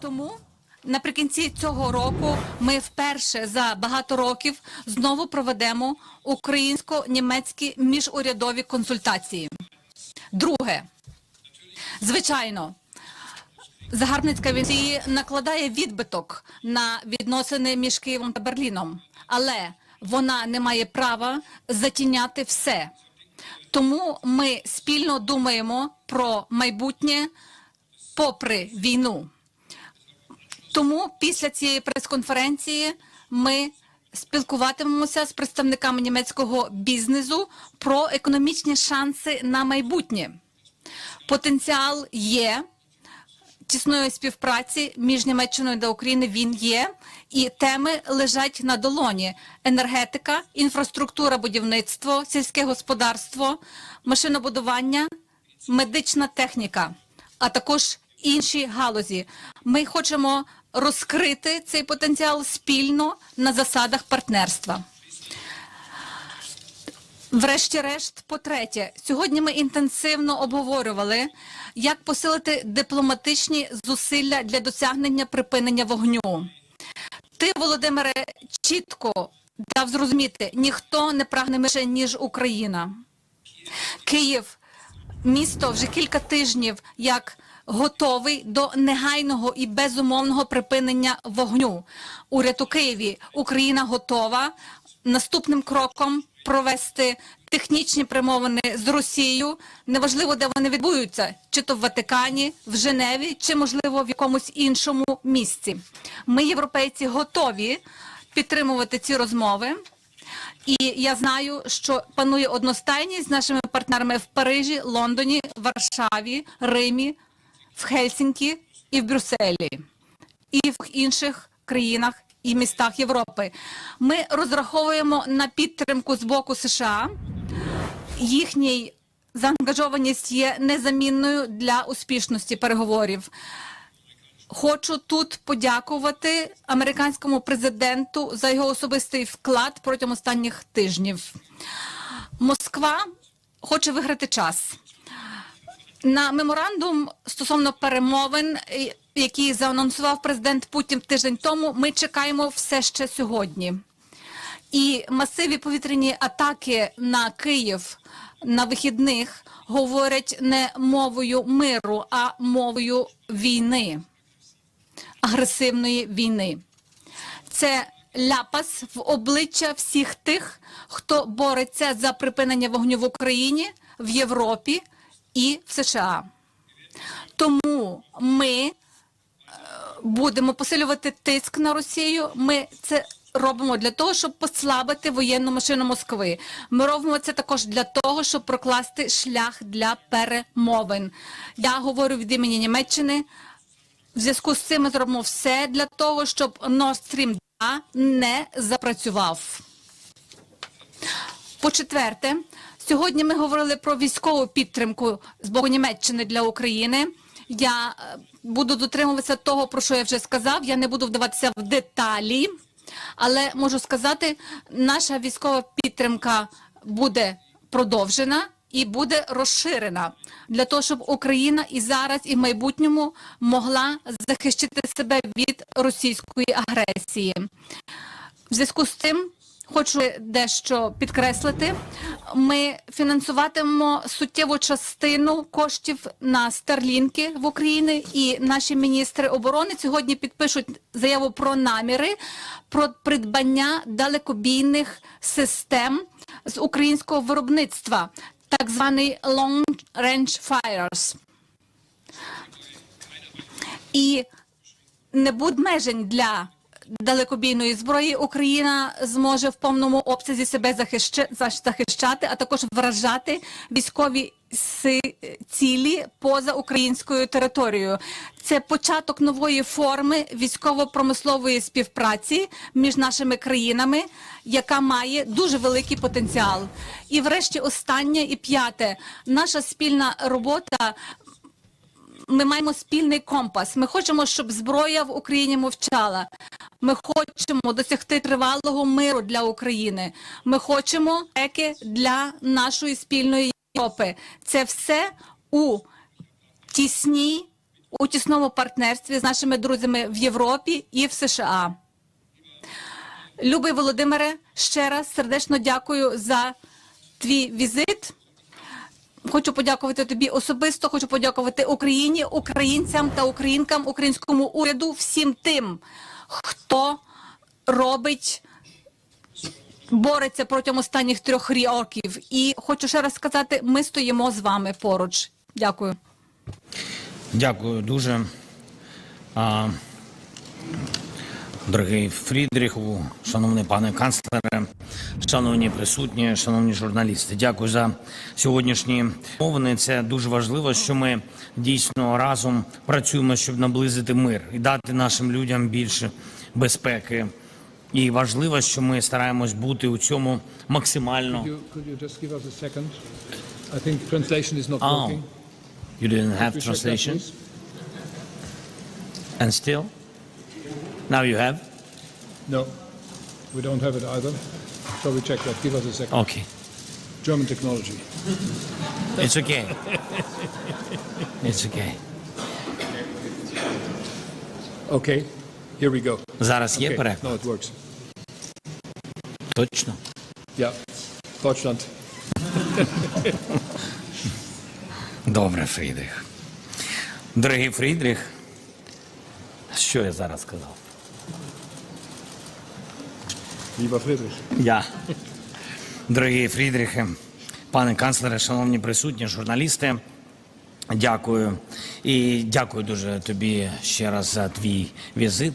Тому наприкінці цього року ми вперше за багато років знову проведемо українсько-німецькі міжурядові консультації. Друге, звичайно, загарбницька війна накладає відбиток на відносини між Києвом та Берліном, але вона не має права затіняти все. Тому ми спільно думаємо про майбутнє попри війну. Тому після цієї прес-конференції ми спілкуватимемося з представниками німецького бізнесу про економічні шанси на майбутнє. Потенціал є тісної співпраці між Німеччиною та Україною він є, і теми лежать на долоні: енергетика, інфраструктура, будівництво, сільське господарство, машинобудування, медична техніка, а також інші галузі. Ми хочемо розкрити цей потенціал спільно на засадах партнерства. Врешті-решт, по-третє, сьогодні ми інтенсивно обговорювали, як посилити дипломатичні зусилля для досягнення припинення вогню. Ти, Володимире, чітко дав зрозуміти, ніхто не прагне менше, ніж Україна. Київ, місто вже кілька тижнів як готовий до негайного і безумовного припинення вогню. Уряд у Києві, Україна готова наступним кроком провести технічні примовини з Росією. Неважливо, де вони відбудуться, чи то в Ватикані, в Женеві, чи можливо в якомусь іншому місці. Ми, європейці, готові підтримувати ці розмови. І я знаю, що панує одностайність з нашими партнерами в Парижі, Лондоні, Варшаві, Римі, в Хельсінкі і в Брюсселі, і в інших країнах і містах Європи. Ми розраховуємо на підтримку з боку США. Їхній заангажованість є незамінною для успішності переговорів. Хочу тут подякувати американському президенту за його особистий вклад протягом останніх тижнів. Москва хоче виграти час. На меморандум стосовно перемовин, е, які заанонсував президент Путін тиждень тому, ми чекаємо все ще сьогодні. І масиві повітряні атаки на Київ на вихідних говорять не мовою миру, а мовою війни, агресивної війни. Це ляпас в обличчя всіх тих, хто бореться за припинення вогню в Україні, в Європі і в США. Тому ми е, будемо посилювати тиск на Росію. Ми це робимо для того, щоб послабити воєнну машину Москви. Ми робимо це також для того, щоб прокласти шлях для перемовин. Я говорю від імені Німеччини. В зв'язку з цим ми зробимо все для того, щоб Nord Stream 2 не запрацював. По-четверте, сьогодні ми говорили про військову підтримку з боку Німеччини для України. Я е, буду дотримуватися того, про що я вже сказав. Я не буду вдаватися в деталі, але можу сказати, наша військова підтримка буде продовжена і буде розширена для того, щоб Україна і зараз, і в майбутньому могла захищати себе від російської агресії. В зв'язку з цим хочу дещо підкреслити. Ми фінансуватимемо суттєву частину коштів на старлінки в Україні, і наші міністри оборони сьогодні підпишуть заяву про наміри про придбання далекобійних систем з українського виробництва, так званий Long Range Fires. І не буде обмежень для далекобійної зброї. Україна зможе в повному обсязі себе захища- захищати, а також вражати військові цілі поза українською територією. Це початок нової форми військово-промислової співпраці між нашими країнами, яка має дуже великий потенціал. І, врешті, останнє і п'яте, наша спільна робота ми маємо спільний компас. Ми хочемо, щоб зброя в Україні мовчала. Ми хочемо досягти тривалого миру для України. Ми хочемо еки для нашої спільної Європи. Це все у тісній у тісному партнерстві з нашими друзями в Європі і в США. Любий Володимире, ще раз сердечно дякую за твій візит. Хочу подякувати тобі особисто. Хочу подякувати Україні, українцям та українкам, українському уряду, всім тим, хто робить, бореться протягом останніх трьох років. І хочу ще раз сказати: ми стоїмо з вами поруч. Дякую. Дякую дуже. Дорогий Фрідріху, шановний пане канцлере, шановні присутні, шановні журналісти, дякую за сьогоднішні мовини. Це дуже важливо, що ми дійсно разом працюємо, щоб наблизити мир і дати нашим людям більше безпеки. І важливо, що ми стараємось бути у цьому максимально. You, could you just give us a second? I think translation is not Oh, working. you didn't have Could you check that, translation, and still, now you have. No, we don't have it either. Shall we check that? Give us a second. Okay. German technology. It's okay. It's okay. Okay, here we go. Зараз є Okay, переклад? now it works. Точно. Yeah, Deutschland. Добре, Фрідрих. Дорогий Фрідрих, що я зараз сказав? Lieber Friedrich. Я. Дорогі Фрідрихе, пане канцлере, шановні присутні, журналісти, дякую. І дякую дуже тобі ще раз за твій візит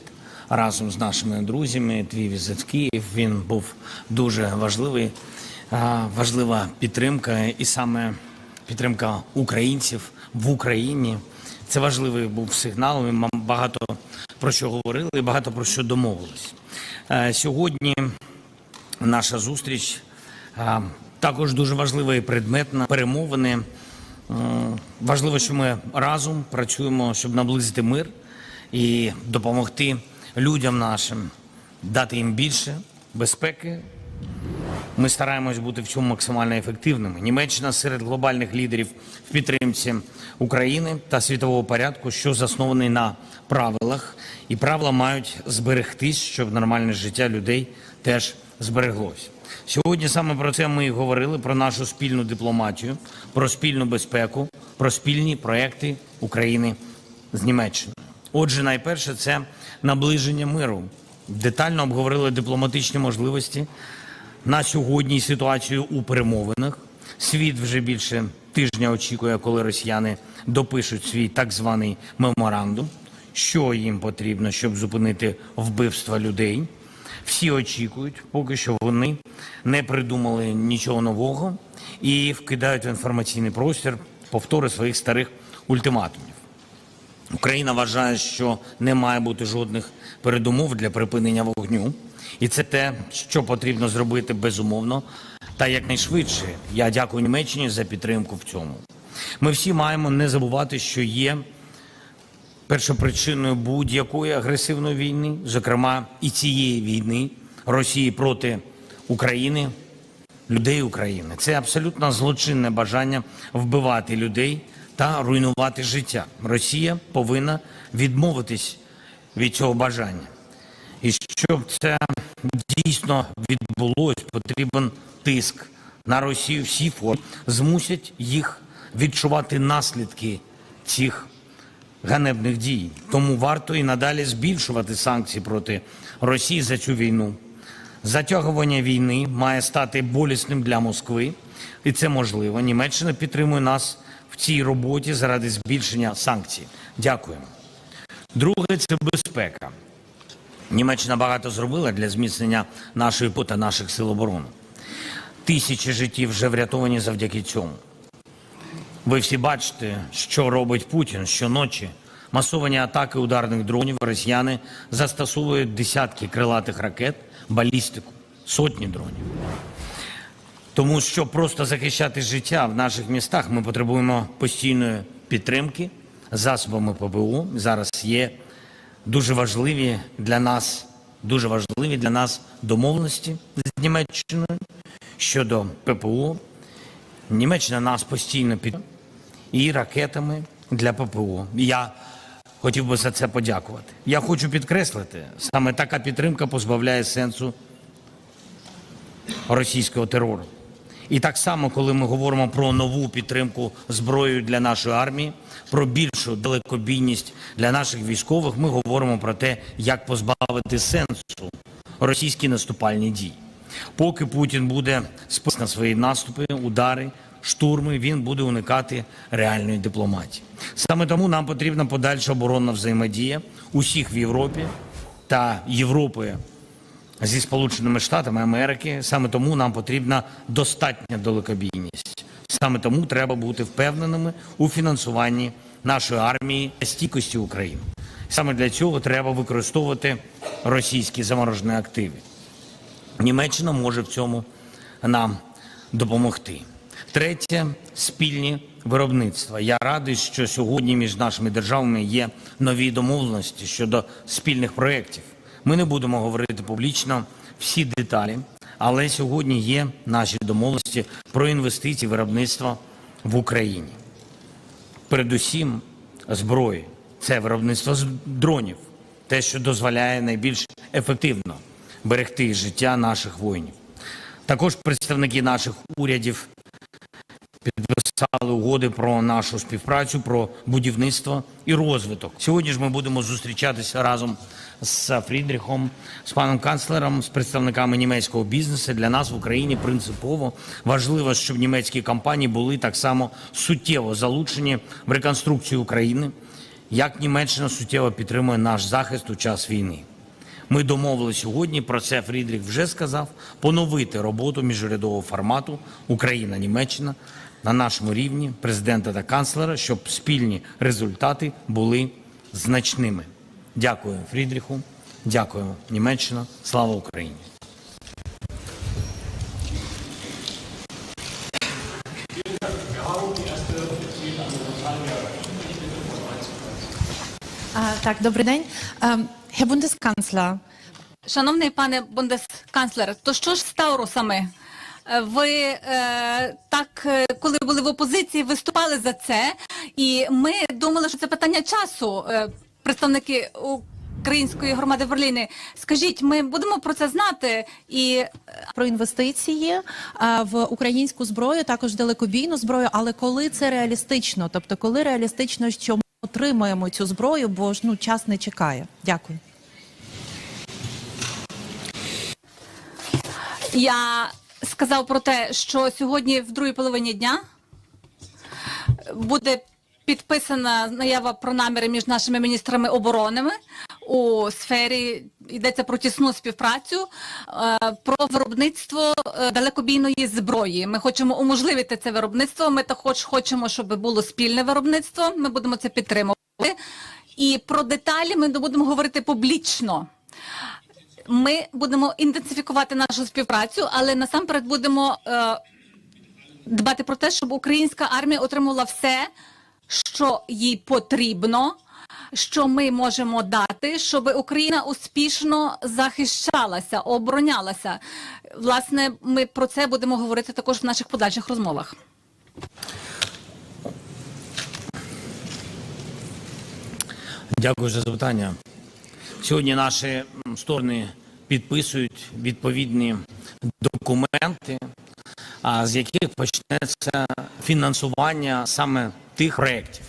разом з нашими друзями. Твій візит в Київ. Він був дуже важливий, важлива підтримка, і саме підтримка українців в Україні. Це важливий був сигнал. Ми багато про що говорили, багато про що домовились. Е, Сьогодні наша зустріч також дуже важлива і предметна. Перемовини. Важливо, що ми разом працюємо, щоб наблизити мир і допомогти людям нашим, дати їм більше безпеки. Ми стараємось бути в цьому максимально ефективними. Німеччина серед глобальних лідерів в підтримці України та світового порядку, що заснований на правилах, і правила мають зберегтись, щоб нормальне життя людей теж збереглось. Сьогодні саме про це ми і говорили: про нашу спільну дипломатію, про спільну безпеку, про спільні проекти України з Німеччиною. Отже, найперше це наближення миру. Детально обговорили дипломатичні можливості на сьогодні ситуацію у перемовинах. Світ вже більше тижня очікує, коли росіяни допишуть свій так званий меморандум, що їм потрібно, щоб зупинити вбивства людей. Всі очікують, поки що вони не придумали нічого нового і вкидають в інформаційний простір повтори своїх старих ультиматумів. Україна вважає, що не має бути жодних передумов для припинення вогню, і це те, що потрібно зробити безумовно та якнайшвидше. Я дякую Німеччині за підтримку в цьому. Ми всі маємо не забувати, що є першопричиною будь-якої агресивної війни, зокрема і цієї війни Росії проти України, людей України. Це абсолютно злочинне бажання вбивати людей та руйнувати життя. Росія повинна відмовитись від цього бажання. І щоб це дійсно відбулось, потрібен тиск на Росію всі форми, змусять їх відчувати наслідки цих ганебних дій. Тому варто і надалі збільшувати санкції проти Росії за цю війну. Затягування війни має стати болісним для Москви, і це можливо. Німеччина підтримує нас в цій роботі заради збільшення санкцій. Дякуємо. Друге це безпека. Німеччина багато зробила для зміцнення нашої по наших сил оборони. Тисячі життів вже врятовані завдяки цьому. Ви всі бачите, що робить Путін щоночі. Масовані атаки ударних дронів росіяни застосовують десятки крилатих ракет, балістику, сотні дронів. Тому що просто захищати життя в наших містах ми потребуємо постійної підтримки засобами ППО. Зараз є дуже важливі для нас, дуже важливі для нас домовленості з Німеччиною щодо ППО. Німеччина нас постійно під і ракетами для ППО. Я хотів би за це подякувати. Я хочу підкреслити, саме така підтримка позбавляє сенсу російського терору. І так само, коли ми говоримо про нову підтримку зброєю для нашої армії, про більшу далекобійність для наших військових, ми говоримо про те, як позбавити сенсу російські наступальні дії. Поки Путін буде спис на свої наступи, удари, штурми, він буде уникати реальної дипломатії. Саме тому нам потрібна подальша оборонна взаємодія усіх в Європі та Європи зі Сполученими Штатами Америки. Саме тому нам потрібна достатня далекобійність. Саме тому треба бути впевненими у фінансуванні нашої армії та стійкості України. Саме для цього треба використовувати російські заморожені активи. Німеччина може в цьому нам допомогти. Третє спільні виробництва. Я радий, що сьогодні між нашими державами є нові домовленості щодо спільних проєктів. Ми не будемо говорити публічно всі деталі, але сьогодні є наші домовленості про інвестиції в виробництво в Україні. Передусім зброї. Це виробництво дронів, те, що дозволяє найбільш ефективно берегти життя наших воїнів. Також представники наших урядів підписали угоди про нашу співпрацю, про будівництво і розвиток. Сьогодні ж ми будемо зустрічатися разом з Фрідріхом, з паном канцлером, з представниками німецького бізнесу. Для нас в Україні принципово важливо, щоб німецькі компанії були так само суттєво залучені в реконструкцію України, як Німеччина суттєво підтримує наш захист у час війни. Ми домовили сьогодні, про це Фрідріх вже сказав, поновити роботу міжурядового формату Україна-Німеччина на нашому рівні президента та канцлера, щоб спільні результати були значними. Дякую Фрідріху, дякую Німеччина. Слава Україні! Так, добрий день. Herr Bundeskanzler, Шановний пане бундесканцлер, то що ж з Таурусами? Е, Ви е, так, е, коли були в опозиції, виступали за це, і ми думали, що це питання часу. Е, представники української громади в Берліні. Скажіть, ми будемо про це знати і е, про інвестиції в українську зброю, також далекобійну зброю, але коли це реалістично? Тобто, коли реалістично, що ми отримаємо цю зброю, бо ж ну час не чекає. Дякую. Я сказав про те, що сьогодні, в другій половині дня, буде підписана заява про наміри між нашими міністрами оборонами у сфері йдеться про тісну співпрацю е, про виробництво е, далекобійної зброї. Ми хочемо уможливити це виробництво. Ми також хочемо, щоб було спільне виробництво. Ми будемо це підтримувати. І про деталі ми будемо говорити публічно. Ми будемо інтенсифікувати нашу співпрацю, але насамперед будемо е, дбати про те, щоб українська армія отримала все, що їй потрібно, що ми можемо дати, щоб Україна успішно захищалася, оборонялася. Власне, ми про це будемо говорити також в наших подальших розмовах. Дякую за запитання. Сьогодні наші сторони підписують відповідні документи, з яких почнеться фінансування саме тих проєктів.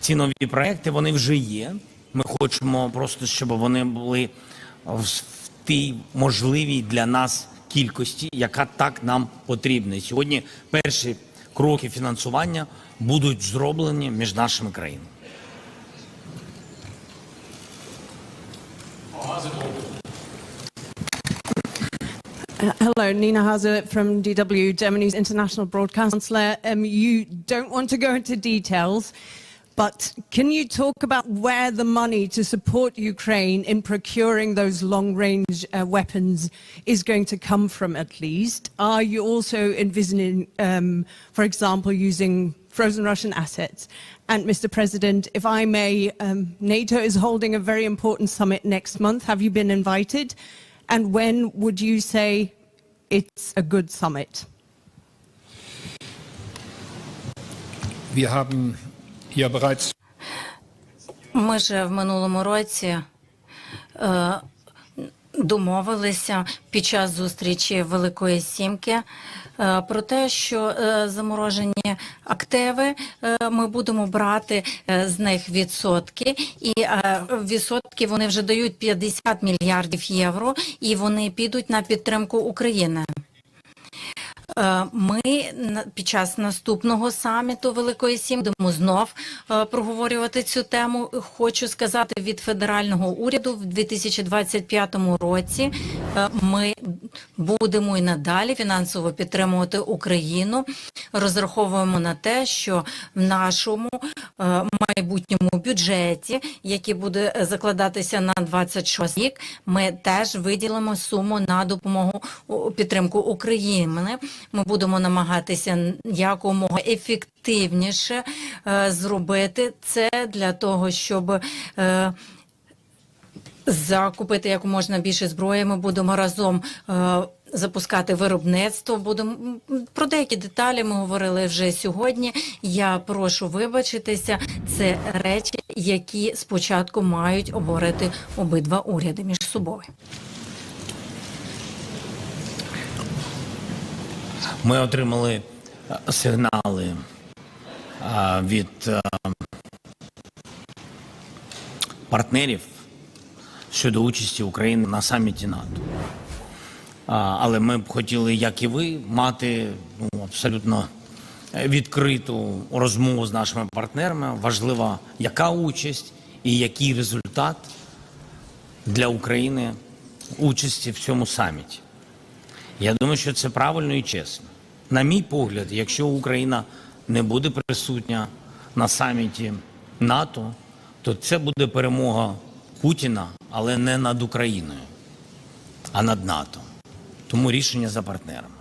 Ці нові проєкти вони вже є. Ми хочемо просто, щоб вони були в тій можливій для нас кількості, яка так нам потрібна. Сьогодні перші кроки фінансування будуть зроблені між нашими країнами. Uh, Hello, Nina Hazard from DW, Germany's international broadcast chancellor. Um, you don't want to go into details, but can you talk about where the money to support Ukraine in procuring those long-range uh, weapons is going to come from, at least? Are you also envisioning, um, for example, using frozen Russian assets? And Mr. President, if I may, um, NATO is holding a very important summit next month. Have you been invited? And when would you say it's a good summit? Wir haben ja bereits Ми ж в минулому році е, домовилися під час зустрічі Великої Сімки е, про те, що е, заморожені активи е, ми будемо брати з них відсотки, і відсотки вони вже дають 50 мільярдів євро, і вони підуть на підтримку України. Е, Ми під час наступного саміту Великої Сім будемо знов е, проговорювати цю тему. Хочу сказати від федерального уряду в 2025 році е, ми будемо і надалі фінансово підтримувати Україну. Розраховуємо на те, що в нашому майбутньому бюджеті, який буде закладатися на 26 рік, ми теж виділимо суму на допомогу підтримку України. Ми будемо намагатися якомога ефективніше е, зробити це для того, щоб е, закупити як можна більше зброї. Ми будемо разом. е, Запускати виробництво будемо про деякі деталі. Ми говорили вже сьогодні. Я прошу вибачитися. Це речі, які спочатку мають обговорити обидва уряди між собою. Ми отримали е, сигнали е, від е, партнерів щодо участі України на саміті НАТО. Але ми б хотіли, як і ви, мати ну, абсолютно відкриту розмову з нашими партнерами. Важлива, яка участь і який результат для України участі в цьому саміті. Я думаю, що це правильно і чесно. На мій погляд, якщо Україна не буде присутня на саміті НАТО, то це буде перемога Путіна, але не над Україною, а над НАТО. Тому рішення за партнерами.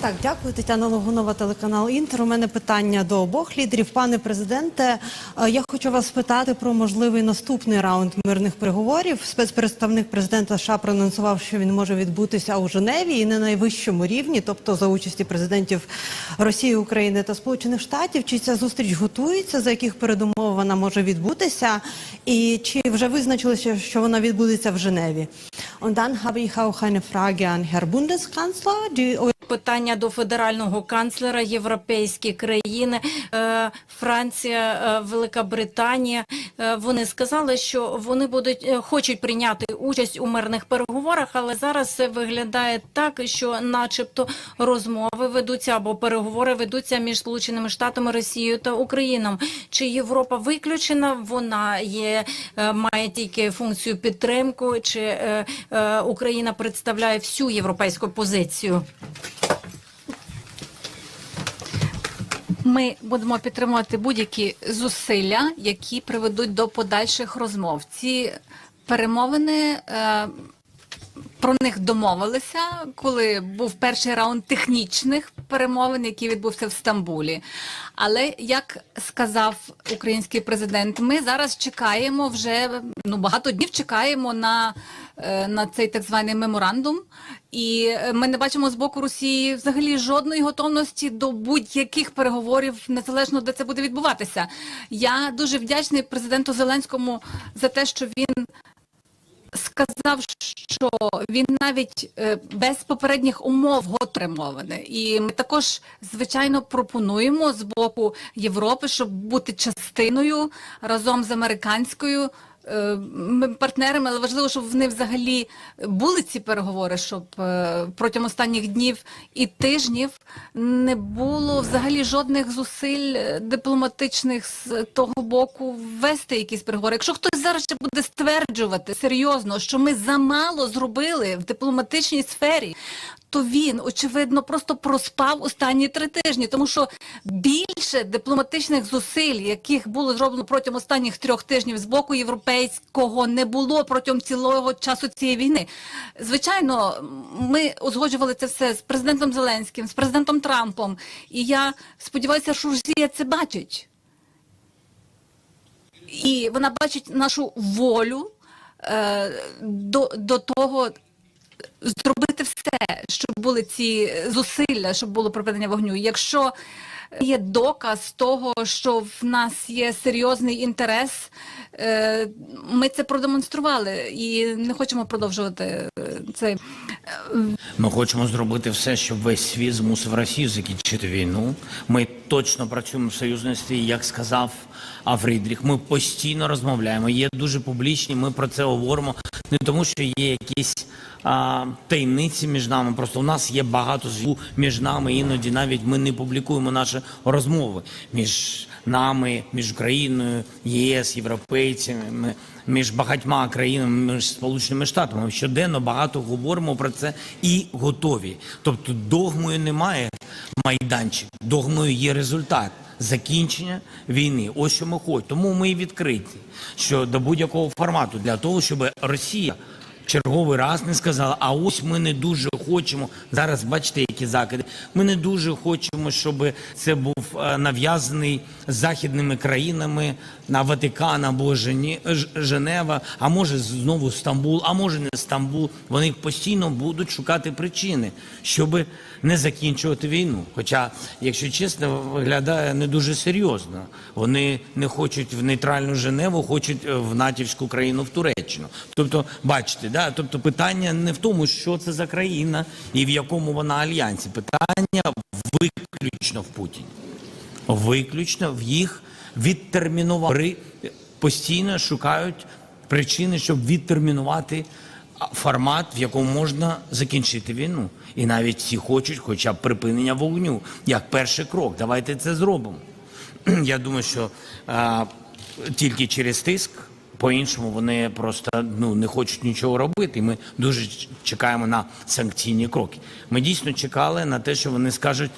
Так, дякую, Тетяна Логунова, телеканал Інтер. У мене питання до обох лідерів. Пане президенте, е, я хочу вас спитати про можливий наступний раунд мирних переговорів. Спецпредставник президента США проанонсував, що він може відбутися у Женеві і на найвищому рівні, тобто за участі президентів Росії, України та Сполучених Штатів. Чи ця зустріч готується? За яких передумов вона може відбутися? І чи вже визначилося, що вона відбудеться в Женеві? Und dann habe ich auch eine Frage an Herr Bundeskanzler. Die Питання до федерального канцлера європейські країни, е, Франція, е, Велика Британія. е, Вони сказали, що вони будуть хочуть прийняти участь у мирних переговорах, але зараз це виглядає так, що, начебто, розмови ведуться або переговори ведуться між Сполученими Штатами, Росією та Україною. Чи Європа виключена? Вона є має тільки функцію підтримку, чи Україна представляє всю європейську позицію? Ми будемо підтримувати будь-які зусилля, які приведуть до подальших розмов. Ці перемовини. Про них домовилися, коли був перший раунд технічних перемовин, який відбувся в Стамбулі. Але як сказав український президент, ми зараз чекаємо вже ну багато днів чекаємо на, е, на цей так званий меморандум. І е, ми не бачимо з боку Росії взагалі жодної готовності до будь-яких переговорів, незалежно де це буде відбуватися. Я дуже вдячний президенту Зеленському за те, що він сказав, що він навіть е, без попередніх умов готримований. І ми також, звичайно, пропонуємо з боку Європи, щоб бути частиною разом з американською. Е, Партнерами, але важливо, щоб вони взагалі були ці переговори, щоб е, протягом останніх днів і тижнів не було взагалі жодних зусиль е, дипломатичних з того боку ввести якісь переговори. Якщо хтось зараз ще буде стверджувати серйозно, що ми замало зробили в дипломатичній сфері, то він очевидно просто проспав останні три тижні, тому що більше дипломатичних зусиль, яких було зроблено протягом останніх трьох тижнів з боку європейського, не було протягом цілого часу цієї війни. Звичайно, ми узгоджували це все з президентом Зеленським, з президентом Трампом, і я сподіваюся, що Росія це бачить. І вона бачить нашу волю е, до, до того, зробити все, щоб були ці зусилля, щоб було припинення вогню. Якщо є доказ того, що в нас є серйозний інтерес, е, ми це продемонстрували і не хочемо продовжувати це. Ми хочемо зробити все, щоб весь світ змусив Росію закінчити війну. Ми точно працюємо в союзництві, як сказав Фрідріх. Ми постійно розмовляємо. Є дуже публічні. Ми про це говоримо не тому, що є якісь а, таємниці між нами. Просто у нас є багато зв'язку між нами. Іноді навіть ми не публікуємо наші розмови між нами, між Україною, ЄС, європейцями, між багатьма країнами, між Сполученими Штатами. Щоденно багато говоримо про це і готові. Тобто догмою немає майданчик, догмою є результат. Закінчення війни, ось що ми хочемо. Тому ми і відкриті що до будь-якого формату для того, щоб Росія черговий раз не сказала, а ось ми не дуже хочемо. Зараз бачите, які закиди. Ми не дуже хочемо, щоб це був е, нав'язаний західними країнами на Ватикан або Женева, а може знову Стамбул, а може не Стамбул. Вони постійно будуть шукати причини, щоб не закінчувати війну. Хоча, якщо чесно, виглядає не дуже серйозно. Вони не хочуть в нейтральну Женеву, хочуть е, в натівську країну в Туреччину. Тобто, бачите, да? тобто питання не в тому, що це за країна і в якому вона альянсі. Питання виключно в Путіні. Виключно в їх відтермінувати. Постійно шукають причини, щоб відтермінувати формат, в якому можна закінчити війну. І навіть всі хочуть хоча б припинення вогню, як перший крок. Давайте це зробимо. Я думаю, що а, тільки через тиск, по-іншому вони просто ну, не хочуть нічого робити. І ми дуже чекаємо на санкційні кроки. Ми дійсно чекали на те, що вони скажуть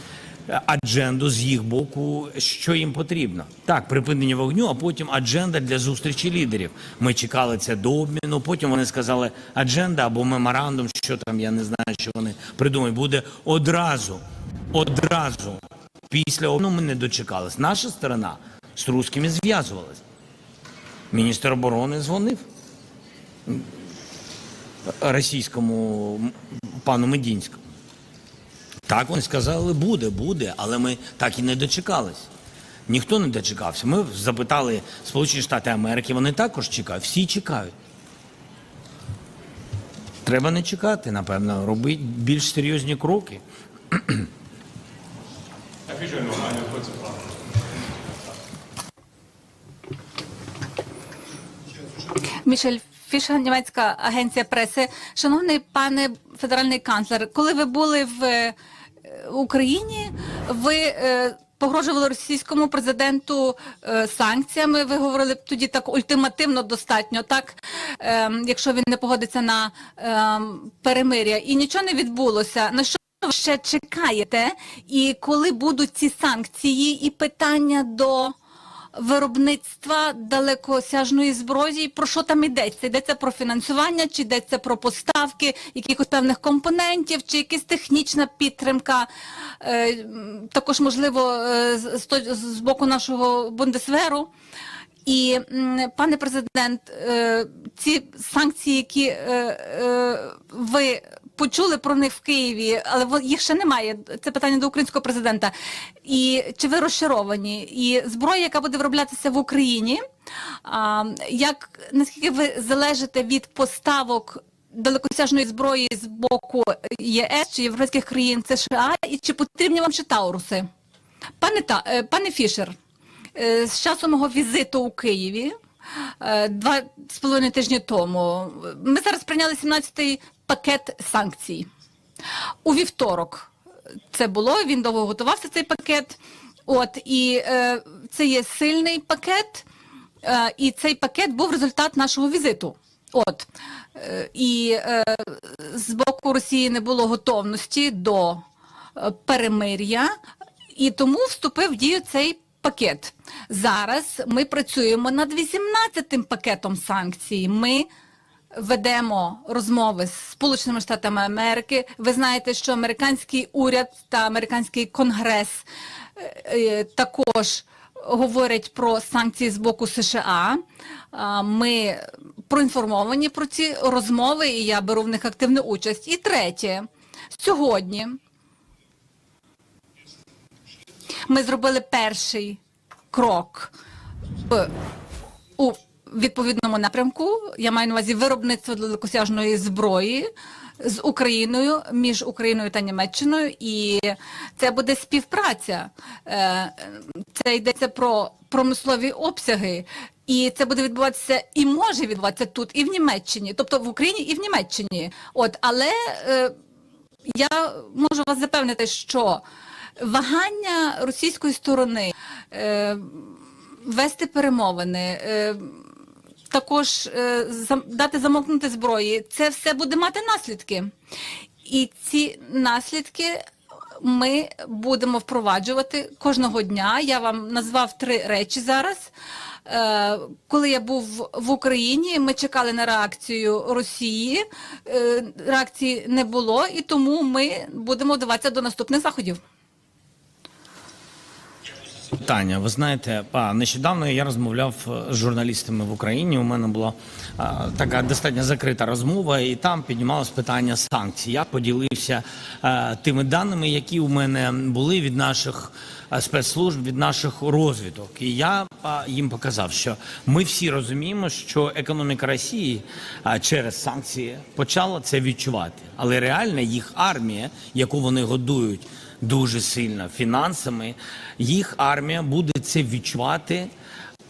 адженду з їх боку, що їм потрібно. Так, припинення вогню, а потім адженда для зустрічі лідерів. Ми чекали це до обміну. Потім вони сказали адженда або меморандум, що там я не знаю, що вони придумають. Буде одразу, одразу після обміну ми не дочекались. Наша сторона з русскими зв'язувалась. Міністр оборони дзвонив російському пану Медінському. Так вони сказали, буде, буде, але ми так і не дочекались. Ніхто не дочекався. Ми запитали Сполучені Штати Америки, вони також чекають, всі чекають. Треба не чекати, напевно, робити більш серйозні кроки. Мішель Фішер, німецька агенція преси. Шановний пане федеральний канцлер, коли ви були в Україні, ви е, погрожували російському президенту е, санкціями. Ви говорили тоді так ультимативно достатньо, так е, якщо він не погодиться на перемиря, і нічого не відбулося. На що ви ще чекаєте? І коли будуть ці санкції і питання до виробництва далекосяжної зброї. Про що там йдеться? Йдеться про фінансування, чи йдеться про поставки якихось певних компонентів, чи якась технічна підтримка, е, також можливо е, з, з з боку нашого бундесверу. І пане президент, е, ці санкції, які ви почули про них в Києві, але їх ще немає. Це питання до українського президента. І чи ви розчаровані? І зброя, яка буде вироблятися в Україні, як наскільки ви залежите від поставок? Далекосяжної зброї з боку ЄС чи європейських країн США, і чи потрібні вам ще Тауруси? Пане та е, пане Фішер, е, з часу мого візиту у Києві е, два з половиною тижні тому. Ми зараз прийняли 17-й пакет санкцій. У вівторок це було. Він довго готувався цей пакет. От і е, це є сильний пакет, е, і цей пакет був результат нашого візиту. От е, і е, з боку Росії не було готовності до е, перемир'я, і тому вступив в дію цей пакет. Зараз ми працюємо над 18-тим пакетом санкцій. Ми ведемо розмови з Сполученими Штатами Америки. Ви знаєте, що американський уряд та американський конгрес е, е, також говорять про санкції з боку США. ми проінформовані про ці розмови, і я беру в них активну участь. І третє, сьогодні ми зробили перший крок в- у відповідному напрямку. Я маю на увазі виробництво далекосяжної зброї з Україною між Україною та Німеччиною, і це буде співпраця. Е, Це йдеться про промислові обсяги. І це буде відбуватися і може відбуватися тут, і в Німеччині, тобто в Україні і в Німеччині. От, але е, я можу вас запевнити, що вагання російської сторони е, вести перемовини. Е, також е, дати замовкнути зброї, це все буде мати наслідки. І ці наслідки ми будемо впроваджувати кожного дня. Я вам назвав три речі зараз. Е, Коли я був в Україні, ми чекали на реакцію Росії. Е, Реакції не було, і тому ми будемо вдаватися до наступних заходів. Таня, ви знаєте, а, нещодавно я розмовляв е, з журналістами в Україні. У мене була а, така достатньо закрита розмова, і там піднімалось питання санкцій. Я поділився е, тими даними, які у мене були від наших е, спецслужб, від наших розвідок. І я а, їм показав, що ми всі розуміємо, що економіка Росії а, через санкції почала це відчувати, але реально їх армія, яку вони годують дуже сильно фінансами. Їх армія буде це відчувати.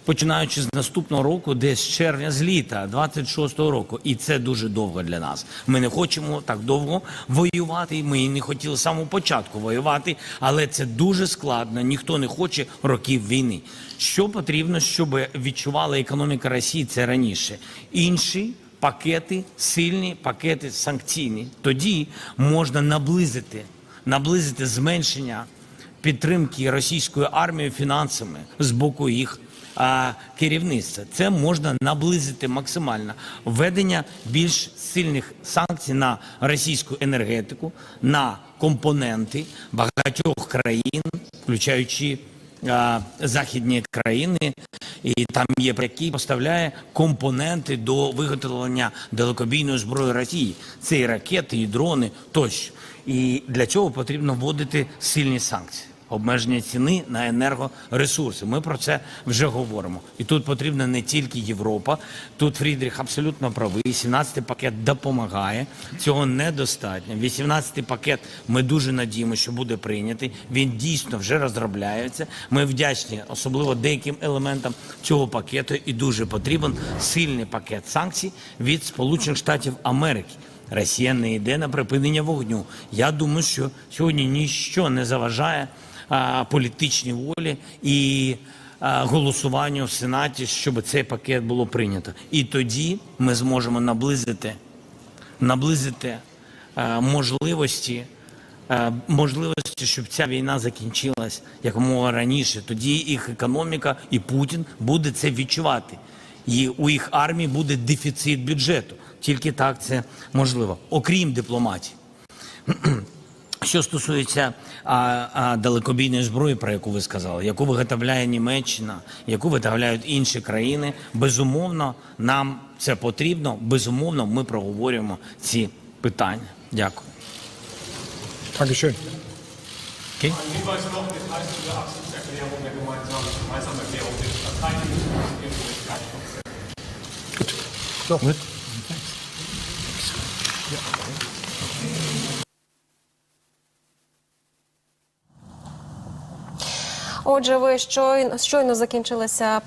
Починаючи з наступного року, десь з червня, з літа 26-го року, і це дуже довго для нас. Ми не хочемо так довго воювати. Ми і не хотіли з самого початку воювати, але це дуже складно. Ніхто не хоче років війни. Що потрібно, щоб відчувала економіка Росії це раніше? Інші пакети, сильні пакети санкційні. Тоді можна наблизити наблизити зменшення підтримки російської армії фінансами з боку їх а, керівництва. Це можна наблизити максимально введення більш сильних санкцій на російську енергетику, на компоненти багатьох країн, включаючи західні країни. І там є який поставляє компоненти до виготовлення далекобійної зброї Росії. Це і ракети, і дрони тощо. І для цього потрібно вводити сильні санкції. Обмеження ціни на енергоресурси. Ми про це вже говоримо. І тут потрібна не тільки Європа. Тут Фрідріх абсолютно правий. 17-й пакет допомагає. Цього недостатньо. 18-й пакет ми дуже надіємося, що буде прийнятий. Він дійсно вже розробляється. Ми вдячні, особливо деяким елементам цього пакету, і дуже потрібен сильний пакет санкцій від Сполучених Штатів Америки. Росія не йде на припинення вогню. Я думаю, що сьогодні ніщо не заважає а, політичній волі і а, голосуванню в Сенаті, щоб цей пакет було прийнято. І тоді ми зможемо наблизити, наблизити а, можливості. Можливості, щоб ця війна закінчилась якомога раніше, тоді їх економіка і Путін буде це відчувати. І у їх армії буде дефіцит бюджету. Тільки так це можливо, окрім дипломатії. Що стосується а, а, далекобійної зброї, про яку ви сказали, яку виготовляє Німеччина, яку виготовляють інші країни, безумовно, нам це потрібно. Безумовно, ми проговорюємо ці питання. Дякую. Dankeschön. Hinweis noch, Absichtserklärung der gemeinsamen der Verteidigungsministerinnen. So. Отже, ви щойно щойно закінчилася